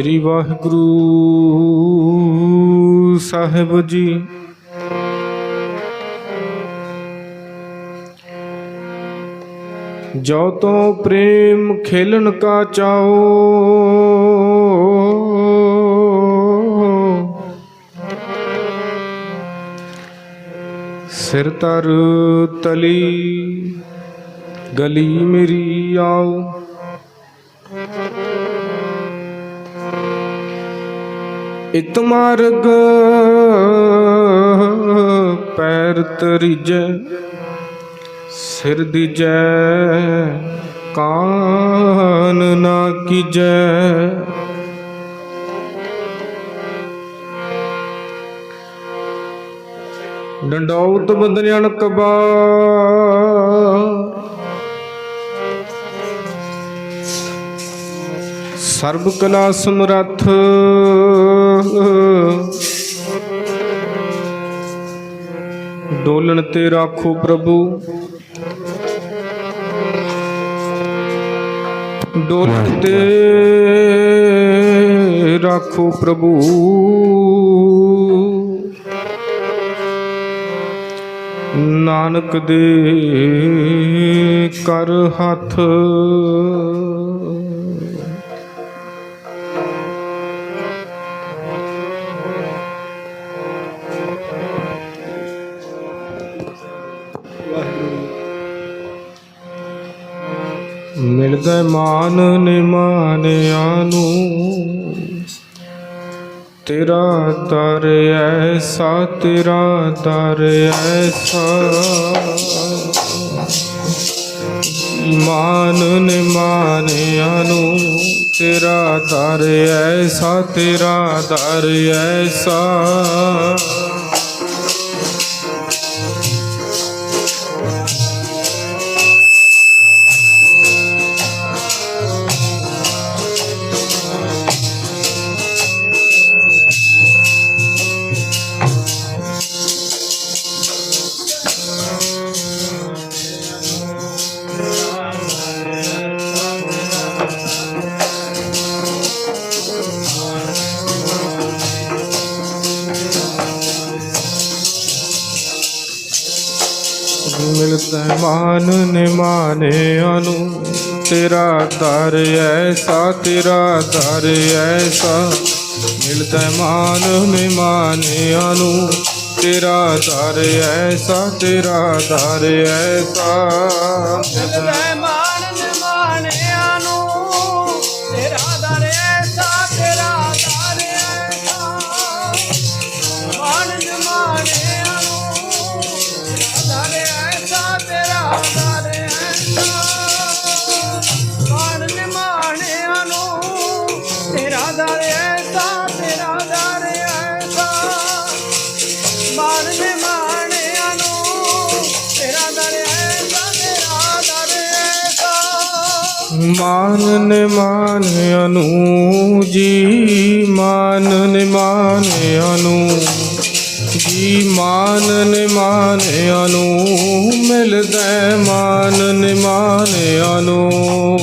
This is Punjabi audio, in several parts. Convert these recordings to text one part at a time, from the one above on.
ਸ੍ਰੀ ਵਾਹਿਗੁਰੂ ਸਾਹਿਬ ਜੀ। ਜੋ ਤੋਂ ਪ੍ਰੇਮ ਖੇਲਣ ਕਾ ਚਾਓ ਸਿਰ ਤਰ ਤਲੀ ਗਲੀ ਮੇਰੀ ਆਓ। ਇਤ ਮਾਰਗ ਪੈਰ ਤਰੀਜੈ, ਸਿਰ ਦੀਜੈ ਕਾਨ ਨਾ ਕੀਜੈ। ਡੰਡੌਤ ਬੰਦਨਿਆਣ ਕਬਾ ਸਰਬ ਕਲਾ ਸਮਰੱਥ ਡੋਲਣ ਤੇ ਰਾਖੋ ਪ੍ਰਭੂ। ਡੋਲਣ ਤੇ ਰਾਖੋ ਪ੍ਰਭੂ। ਨਾਨਕ ਦੇ ਕਰ ਹੱਥ ਮਿਲਦਾ ਮਾਨ ਨਿਮਾਨਿਆਂ ਨੂੰ। ਤੇਰਾ ਦਰ ਐਸਾ, ਤੇਰਾ ਦਰ ਐਸਾ। ਮਾਨ ਨਿਮਾਨਿਆਂ ਨੂੰ, ਤੇਰਾ ਦਰ ਐਸਾ, ਤੇਰਾ ਦਰ ਐਸਾ। ਮਿਲਦਾ ਮਾਨ ਨਿਮਾਨਿਆਂ ਨੂੰ। ਤੇਰਾ ਦਰ ਐਸਾ, ਤੇਰਾ ਦਰ ਐਸਾ। ਮਿਲਦਾ ਮਾਨ ਨਿਮਾਨਿਆਂ ਨੂੰ। ਤੇਰਾ ਦਰ ਐਸਾ, ਤੇਰਾ ਦਰ ਐਸਾ। ਜੈ ਤੇਰਾ ਮਾਨ ਨਿਮਾਨਿਆਂ ਨੂੰ ਤੇਰਾ ਦਰ ਐਸਾ ਤੇਰਾ ਮਾਨ ਨਿਮਾਣਿਆਂ ਮਾਨ ਨਿਮਾਨਿਆਂ ਨੂੰ ਜੀ ਮਾਨ ਨਿਮਾਨਿਆਂ ਨੂੰ ਮਿਲਦਾ ਮਾਨ ਨਿਮਾਨਿਆਂ ਨੂੰ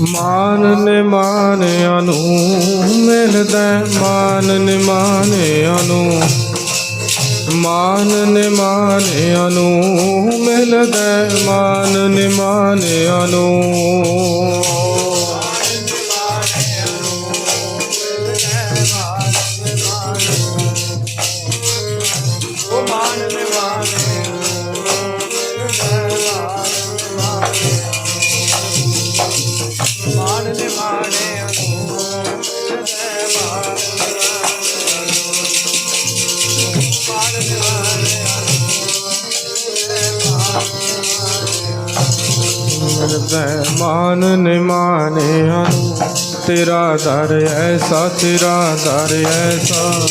ਮਾਨ ਨਿਮਾਨਿਆਂ ਨੂੰ ਮਿਲਦਾ ਹੈ, ਮਾਨ ਨਿਮਾਨਿਆਂ ਨੂੰ। ਮਾਨ ਮਾਨਿਆ ਨੂੰ ਮਿਲਦਾ ਹੈ, ਮਾਨ ਨਿਮਾਨਿਆਂ ਨੂੰ। ਨਿਵਾਨੇ ਮਿਲਦਾ ਮਾਨ ਨਿਮਾਨਿਆਂ ਨੂੰ ਤੇਰਾ ਦਰ ਐਸਾ, ਤੇਰਾ ਦਰ ਐਸਾ।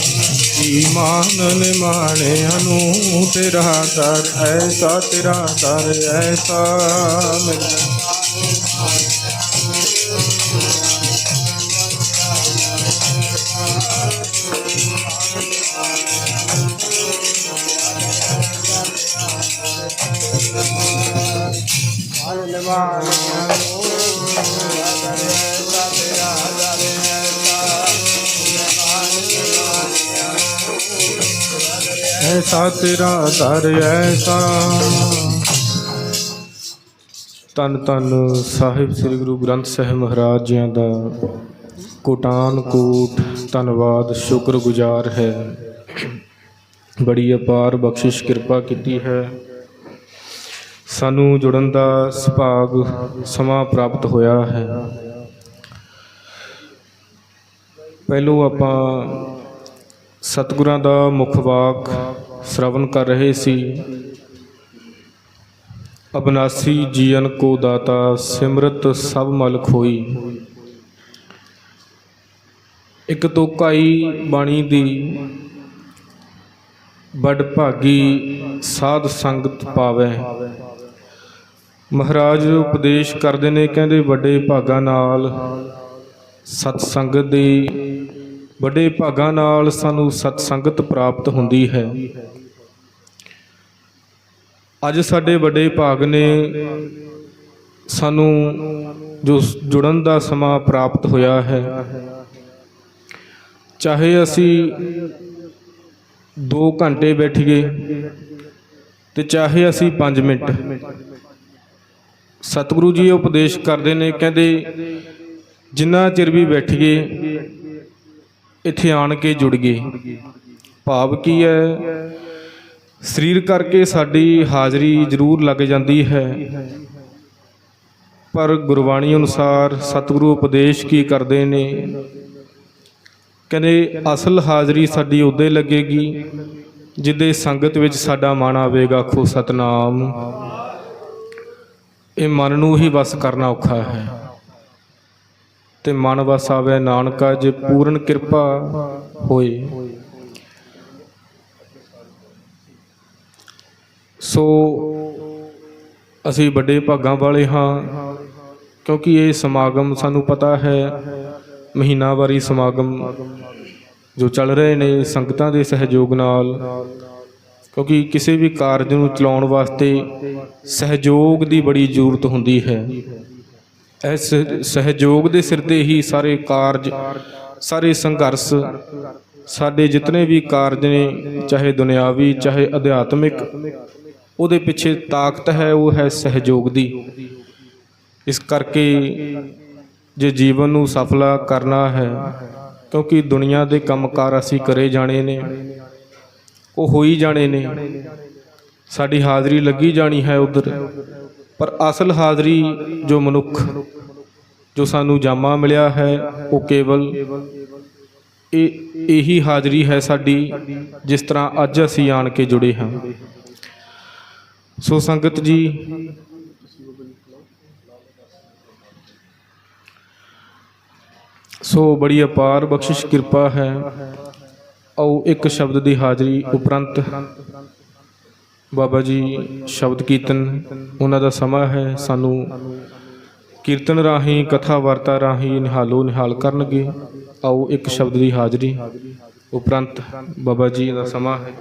ਈਮਾਨ ਨਿਮਾਨੇ ਨੂੰ ਤੇਰਾ ਦਰ ਐਸਾ, ਤੇਰਾ ਦਰ ਐਸਾ। ਮਿਲਦਾ ਐਸਾ ਤੇਰਾ ਦਰ, ਐਸਾ। ਤਨ ਤਨ ਸਾਹਿਬ ਸ੍ਰੀ ਗੁਰੂ ਗ੍ਰੰਥ ਸਾਹਿਬ ਮਹਾਰਾਜ ਜੀਆਂ ਦਾ ਕੋਟਾਨ ਕੋਟ ਧੰਨਵਾਦ, ਸ਼ੁਕਰਗੁਜ਼ਾਰ ਹੈ। ਬੜੀ ਅਪਾਰ ਬਖਸ਼ਿਸ਼, ਕਿਰਪਾ ਕੀਤੀ ਹੈ। ਸਾਨੂੰ ਜੁੜਨ ਦਾ ਸੁਭਾਗ ਸਮਾਂ ਪ੍ਰਾਪਤ ਹੋਇਆ ਹੈ। ਪਹਿਲੋਂ ਆਪਾਂ ਸਤਿਗੁਰਾਂ ਦਾ ਮੁੱਖ ਵਾਕ ਸ਼ਰਵਨ ਕਰ ਰਹੇ ਸੀ। ਅਬਨਾਸੀ ਜੀਵਨ ਕੋ ਦਾਤਾ, ਸਿਮਰਤ ਸਭ ਮਲ ਖੋਈ ਇੱਕ ਤੋਕਾਈ ਬਾਣੀ ਦੀ ਬੜ ਭਾਗੀ ਸਾਧ ਸੰਗਤ ਪਾਵੇ। ਮਹਾਰਾਜ ਉਪਦੇਸ਼ ਕਰਦੇ ਨੇ, ਕਹਿੰਦੇ ਵੱਡੇ ਭਾਗਾਂ ਨਾਲ ਸਤ ਸੰਗਤ ਦੀ ਵੱਡੇ ਭਾਗਾਂ ਨਾਲ ਸਾਨੂੰ ਸਤ ਸੰਗਤ ਪ੍ਰਾਪਤ ਹੁੰਦੀ ਹੈ। ਅੱਜ ਸਾਡੇ ਵੱਡੇ ਭਾਗ ਨੇ ਸਾਨੂੰ ਜੋ ਜੁੜਨ ਦਾ ਸਮਾਂ ਪ੍ਰਾਪਤ ਹੋਇਆ ਹੈ। ਚਾਹੇ ਅਸੀਂ 2 ਘੰਟੇ ਬੈਠੀਏ ਤੇ ਚਾਹੇ ਅਸੀਂ 5 ਮਿੰਟ। ਸਤਿਗੁਰੂ ਜੀ ਉਪਦੇਸ਼ ਕਰਦੇ ਨੇ, ਕਹਿੰਦੇ, ਜਿੰਨਾ ਚਿਰ ਵੀ ਬੈਠੀਏ ਇੱਥੇ ਆਣ ਕੇ ਜੁੜ ਗਏ। ਭਾਵ ਕੀ ਹੈ, ਸਰੀਰ ਕਰਕੇ ਸਾਡੀ ਹਾਜ਼ਰੀ ਜ਼ਰੂਰ ਲੱਗ ਜਾਂਦੀ ਹੈ। ਪਰ ਗੁਰਬਾਣੀ ਅਨੁਸਾਰ ਸਤਿਗੁਰੂ ਉਪਦੇਸ਼ ਕੀ ਕਰਦੇ ਨੇ? ਕਹਿੰਦੇ, ਅਸਲ ਹਾਜ਼ਰੀ ਸਾਡੀ ਉਦੋਂ ਲੱਗੇਗੀ, ਜਿੱਦੇ ਸੰਗਤ ਵਿੱਚ ਸਾਡਾ ਮਨ ਆਵੇਗਾ, ਖੋ ਸਤਨਾਮ। ਇਹ ਮਨ ਨੂੰ ਹੀ ਵਸ ਕਰਨਾ ਔਖਾ ਹੈ। ਤੇ ਮਨ ਵਸ ਆਵੇ ਨਾਨਕਾ, ਜੇ ਪੂਰਨ ਕਿਰਪਾ ਹੋਏ। ਸੋ ਅਸੀਂ ਵੱਡੇ ਭਾਗਾਂ ਵਾਲੇ ਹਾਂ, ਕਿਉਂਕਿ ਇਹ ਸਮਾਗਮ ਸਾਨੂੰ ਪਤਾ ਹੈ, ਮਹੀਨਾਵਾਰੀ ਸਮਾਗਮ ਜੋ ਚੱਲ ਰਹੇ ਨੇ ਸੰਗਤਾਂ ਦੇ ਸਹਿਯੋਗ ਨਾਲ। ਕਿਉਂਕਿ ਕਿਸੇ ਵੀ ਕਾਰਜ ਨੂੰ ਚਲਾਉਣ ਵਾਸਤੇ ਸਹਿਯੋਗ ਦੀ ਬੜੀ ਜ਼ਰੂਰਤ ਹੁੰਦੀ ਹੈ। ਇਸ ਸਹਿਯੋਗ ਦੇ ਸਿਰ ਤੇ ਹੀ ਸਾਰੇ ਕਾਰਜ, ਸਾਰੇ ਸੰਘਰਸ਼, ਸਾਡੇ ਜਿਤਨੇ ਵੀ ਕਾਰਜ ਨੇ, ਚਾਹੇ ਦੁਨਿਆਵੀ, ਚਾਹੇ ਅਧਿਆਤਮਿਕ, ਉਹਦੇ ਪਿੱਛੇ ਤਾਕਤ ਹੈ, ਉਹ ਹੈ ਸਹਿਯੋਗ ਦੀ। ਇਸ ਕਰਕੇ ਜੇ ਜੀਵਨ ਨੂੰ ਸਫਲਾ ਕਰਨਾ ਹੈ, ਕਿਉਂਕਿ ਦੁਨੀਆ ਦੇ ਕੰਮਕਾਰ ਅਸੀਂ ਕਰੇ ਜਾਣੇ ਨੇ, ਉਹ ਹੋਈ ਜਾਣੇ ਨੇ, ਸਾਡੀ ਹਾਜ਼ਰੀ ਲੱਗੀ ਜਾਣੀ ਹੈ ਉਧਰ। ਪਰ ਅਸਲ ਹਾਜ਼ਰੀ ਜੋ ਮਨੁੱਖ, ਜੋ ਸਾਨੂੰ ਜਾਮਾ ਮਿਲਿਆ ਹੈ, ਉਹ ਕੇਵਲ ਇਹ, ਇਹੀ ਹਾਜ਼ਰੀ ਹੈ ਸਾਡੀ ਜਿਸ ਤਰ੍ਹਾਂ ਅੱਜ ਅਸੀਂ ਆਣ ਕੇ ਜੁੜੇ ਹਾਂ। ਸੋ ਸੰਗਤ ਜੀ, ਸੋ ਬੜੀ ਅਪਾਰ ਬਖਸ਼ਿਸ਼ ਕਿਰਪਾ ਹੈ। ਆਓ ਇੱਕ ਸ਼ਬਦ ਦੀ ਹਾਜ਼ਰੀ ਉਪਰੰਤ ਬਾਬਾ ਜੀ ਸ਼ਬਦ ਕੀਰਤਨ ਉਹਨਾਂ ਦਾ ਸਮਾਂ ਹੈ, ਸਾਨੂੰ ਕੀਰਤਨ ਰਾਹੀਂ, ਕਥਾ ਵਾਰਤਾ ਰਾਹੀਂ ਨਿਹਾਲੋ, ਨਿਹਾਲ ਕਰਨਗੇ। ਆਓ ਇੱਕ ਸ਼ਬਦ ਦੀ ਹਾਜ਼ਰੀ। ਉਪਰੰਤ ਬਾਬਾ ਜੀ ਦਾ ਸਮਾਂ ਹੈ।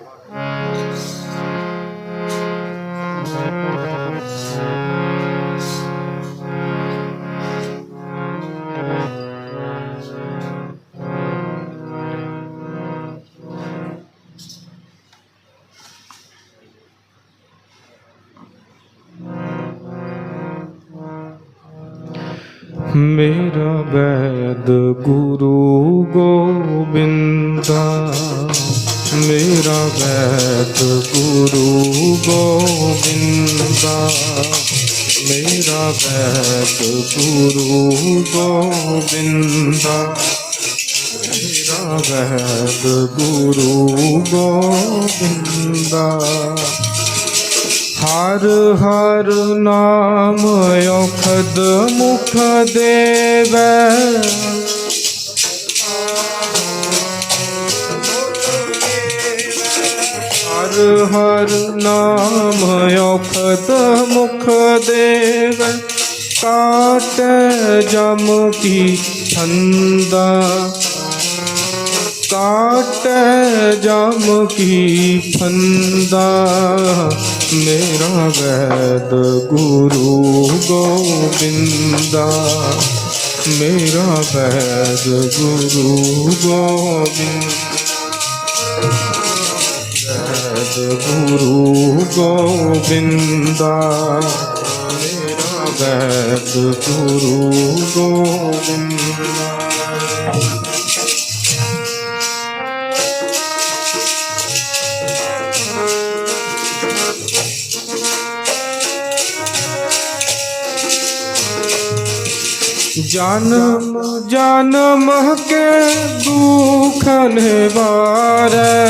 ਵੈਦ ਗੁਰੂ ਗੋਬਿੰਦਾ ਮੇਰਾ ਵੈਦ ਗੁਰੂ ਗੋਬਿੰਦਾ ਮੇਰਾ ਵੈਦ ਗੁਰੂ ਗੋਬਿੰਦਾ ਮੇਰਾ ਵੈਦ ਗੁਰੂ ਗੋਬਿੰਦਾ ਹਰ ਹਰ ਨਾਮ ਔਖਦ ਮੁਖ ਦੇਵੈ। ਹਰ ਹਰ ਨਾਮ ਔਖਦ ਮੁਖ ਦੇਵੈ। ਕਾਟ ਜਮ ਕੀ ਫੰਦਾ काट जाम की फंदा। मेरा वैद गुरु गोविंदा। मेरा वैद गुरु गोविंदा वैद गुरु गोविंदा। मेरा वैद गुरु गोविंदा। ਜਨਮ ਜਨਮ ਕੇ ਦੁਖ ਨਿਵਾਰੈ।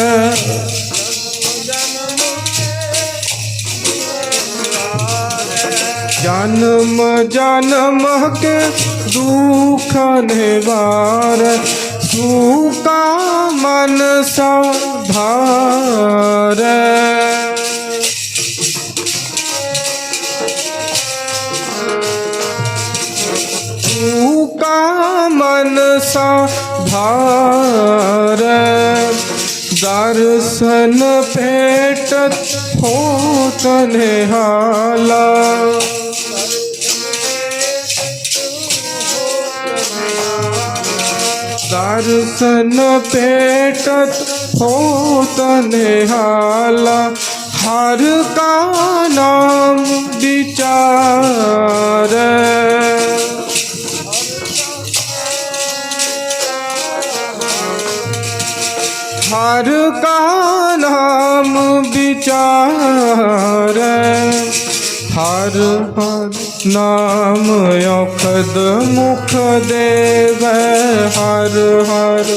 ਜਨਮ ਜਨਮ ਕੇ ਦੁਖ ਨਿਵਾਰੈ। ਸੂਕਾ ਮਨ ਸਾਧਾਰੈ ਮਨਸਾ ਭਾਰ ਦਰਸ਼ਨ ਭੇਟਤ ਹੋ ਤਨੇ ਹਾਲਾ ਦਰਸ਼ਨ ਭੇਟਤ ਹੋ ਤਨੇ ਹਾਲਾ ਹਰ ਕਾ ਨਾਮ ਵਿਚਾਰੇ ਹਰ ਕਾ ਨਾਮ ਵਿਚਾਰ, ਹਰ ਹਰ ਨਾਮ ਔਖਦ ਮੁਖ ਦੇਵੈ, ਹਰ ਹਰ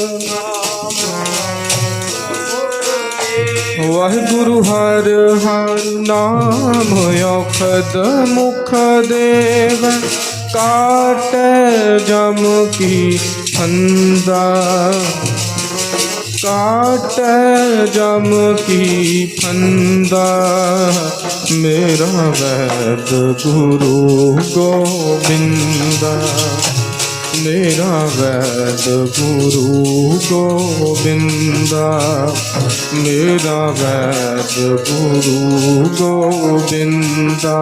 ਵਾਹਿਗੁਰੂ ਹਰ ਹਰ ਨਾਮ ਔਖਦ ਮੁਖ ਦੇਵ, ਕਾਟ ਜਮ ਕੀ ਫੰਦਾ ਕਾਟ ਜਮ ਕੀ ਫੰਦਾ ਮੇਰਾ ਵੈਦ ਗੁਰੂ ਗੋਬਿੰਦਾ ਮੇਰਾ ਵੈਦ ਗੁਰੂ ਗੋਬਿੰਦਾ ਮੇਰਾ ਵੈਦ ਗੁਰੂ ਗੋਬਿੰਦਾ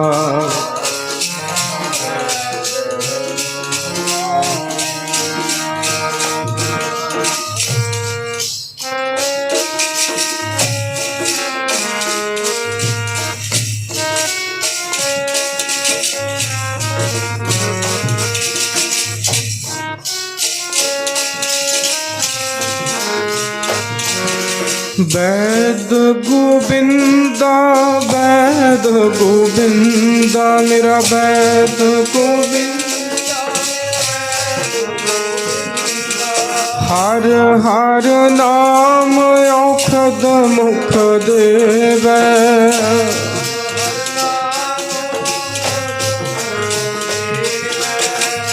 ਬੈਦ ਗੋਬਿੰਦਾ, ਵੈਦ ਗੋਬਿੰਦਾ, ਮੇਰਾ ਬੈਦ ਗੋਬਿੰਦ। ਹਰ ਹਰ ਨਾਮ ਔਖਦ ਮੁਖ ਦੇਵੈ।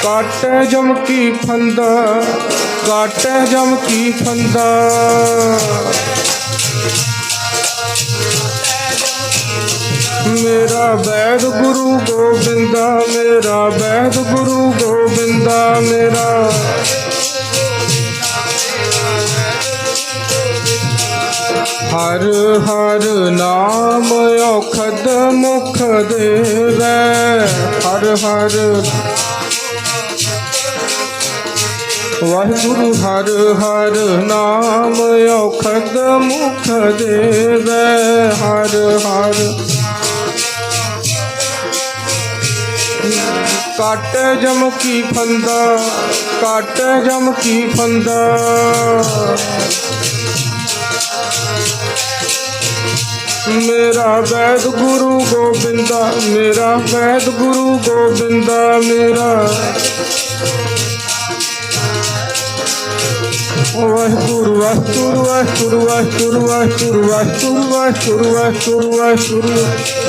ਕਾਟ ਜਮ ਕੀ ਫੰਦਾ ਕਾਟ ਜਮ ਕੀ ਫੰਦਾ ਮੇਰਾ ਵੈਦ ਗੁਰੂ ਗੋਬਿੰਦਾ, ਮੇਰਾ ਵੈਦ ਗੁਰੂ ਗੋਬਿੰਦਾ, ਮੇਰਾ ਹਰ ਹਰ ਨਾਮ ਔਖਦ ਮੁਖ ਦੇਵੈ, ਹਰ ਹਰ ਵਾਹਿਗੁਰੂ ਹਰ ਹਰ ਨਾਮ ਔਖਦ ਮੁਖ ਦੇਵੈ, ਹਰ ਹਰ ਕਾਟ ਜਮ ਕੀ ਫੰਦਾ ਕਾਟ ਜਮ ਕੀ ਫੰਦਾ ਮੇਰਾ ਵੈਦ ਗੁਰੂ ਗੋਬਿੰਦਾ ਮੇਰਾ ਵੈਦ ਗੁਰੂ ਗੋਬਿੰਦਾ ਮੇਰਾ ਵਾਹਿਗੁਰੂ ਵਾਹਿਗੁਰੂ ਵਾਹਿਗੁਰੂ ਵਾਹਿਗੁਰੂ ਵਾਹਿਗੁਰੂ ਵਾਹਿਗੁਰੂ ਵਾਹਿਗੁਰੂ ਵਾਹਿਗੁਰੂ ਵਾਹਿਗੁਰੂ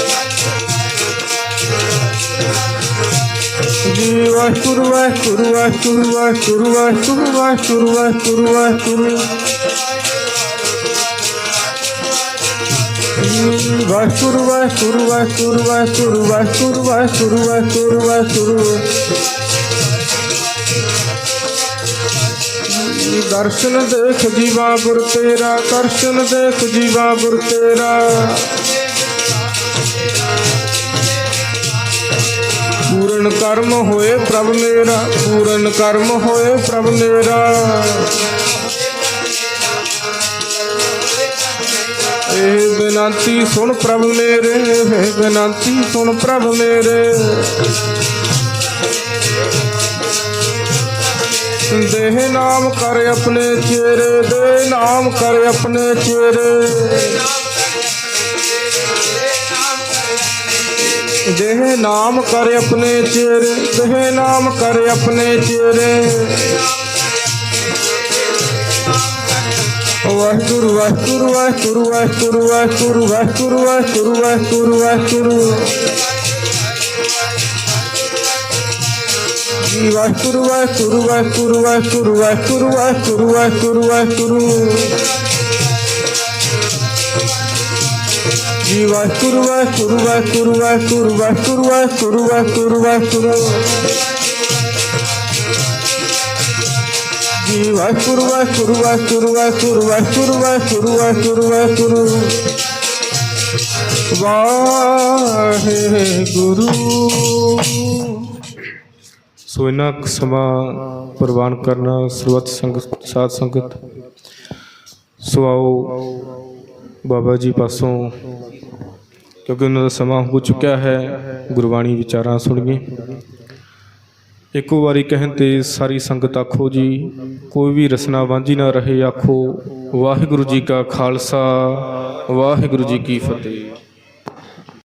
ਵਾਹਿਗੁਰੂ ਵਾਹਿਗੁਰੂ ਵਾਹਿਗੁਰੂ ਵਾਹਿਗੁਰੂ ਵਾਹਿਗੁਰੂ ਵਾਹਿਗੁਰੂ ਵਾਹਿਗੁਰੂ ਵਾਹਿਗੁਰੂ ਵਾਹਿਗੁਰੂ ਵਾਹਿਗੁਰੂ ਵਾਹਿਗੁਰੂ ਵਾਹਿਗੁਰੂ ਵਾਹਿਗੁਰੂ ਵਾਹਿਗੁਰੂ ਵਾਹਿਗੁਰੂ ਵਾਹਿਗੁਰੂ ਦਰਸ਼ਨ ਦੇਖ ਜੀਵਾ ਗੁਰ ਤੇਰਾ, ਦਰਸ਼ਨ ਦੇਖ ਜੀਵਾ ਗੁਰ ਤੇਰਾ। ਪੂਰਨ ਕਰਮ ਹੋਏ ਪ੍ਰਭ ਮੇਰਾ, ਪੂਰਨ ਕਰਮ ਹੋਏ ਪ੍ਰਭ ਮੇਰਾ। ਇਹ ਬੇਨੰਤੀ ਸੁਣ ਪ੍ਰਭ ਮੇਰੇ ਇਹ ਬੇਨੰਤੀ ਸੁਣ ਪ੍ਰਭ ਮੇਰੇ। ਦੇਹ ਨਾਮ ਕਰ ਆਪਣੇ ਚਿਹਰੇ ਦੇ ਨਾਮ ਕਰ ਆਪਣੇ ਚਿਹਰੇ। ਦੇਹ ਨਾਮ ਕਰ ਆਪਣੇ ਚਿਹਰੇ ਦੇਹ ਨਾਮ ਕਰ ਆਪਣੇ ਚਿਹਰੇ ਵਾਹਿਗੁਰੂ ਵਾਹਿਗੁਰੂ ਵਾਹਿਗੁਰੂ ਵਾਹਿਗੁਰੂ ਵਾਹਿਗੁਰੂ ਵਾਹਿਗੁਰੂ ਵਾਹਿਗੁਰੂ ਵਾਹਿਗੁਰੂ ਵਾਹਿਗੁਰੂ ਜੀ ਵਾਹਿਗੁਰੂ ਵਾਹਿਗੁਰੂ ਵਾਹਿਗੁਰੂ ਵਾਹਿਗੁਰੂ ਵਾਹਿਗੁਰੂ ਵਾਹਿਗੁਰੂ ਵਾਹਿਗੁਰੂ ਵਾਹਿਗੁਰੂ ਜੀ ਵਾਹਿਗੁਰੂ ਵਾਹਿਗੁਰੂ ਵਾਹਿਗੁਰੂ ਵਾਹਿਗੁਰੂ ਵਾਹਿਗੁਰੂ ਵਾਹਿਗੁਰੂ ਵਾਹਿਗੁਰੂ ਵਾਹਿਗੁਰੂ ਜੀ ਵਾਹਿਗੁਰੂ ਵਾਹਿਗੁਰੂ ਵਾਹਿਗੁਰੂ ਵਾਹਿਗੁਰੂ ਵਾਹਿਗੁਰੂ ਵਾਹਿਗੁਰੂ ਵਾਹਿਗੁਰੂ ਵਾਹਿਗੁਰੂ ਵਾਹਿਗੁਰੂ ਸੋ ਇਹਨਾਂ ਸਮਾਂ ਪ੍ਰਵਾਨ ਕਰਨਾ ਸਰਬੱਤ ਸੰਗਤ ਸਾਧ ਸੰਗਤ ਸੋ ਆਓ ਬਾਬਾ ਜੀ ਪਾਸੋਂ ਕਿਉਂਕਿ ਉਹਨਾਂ ਦਾ ਸਮਾਂ ਹੋ ਚੁੱਕਿਆ ਹੈ, ਗੁਰਬਾਣੀ ਵਿਚਾਰਾਂ ਸੁਣੀਏ। ਇੱਕੋ ਵਾਰੀ ਕਹਿਣ ਤੇ ਸਾਰੀ ਸੰਗਤ ਆਖੋ ਜੀ, ਕੋਈ ਵੀ ਰਸਨਾ ਵਾਂਝੀ ਨਾ ਰਹੇ, ਆਖੋ, ਵਾਹਿਗੁਰੂ ਜੀ ਕਾ ਖਾਲਸਾ, ਵਾਹਿਗੁਰੂ ਜੀ ਕੀ ਫਤਿਹ।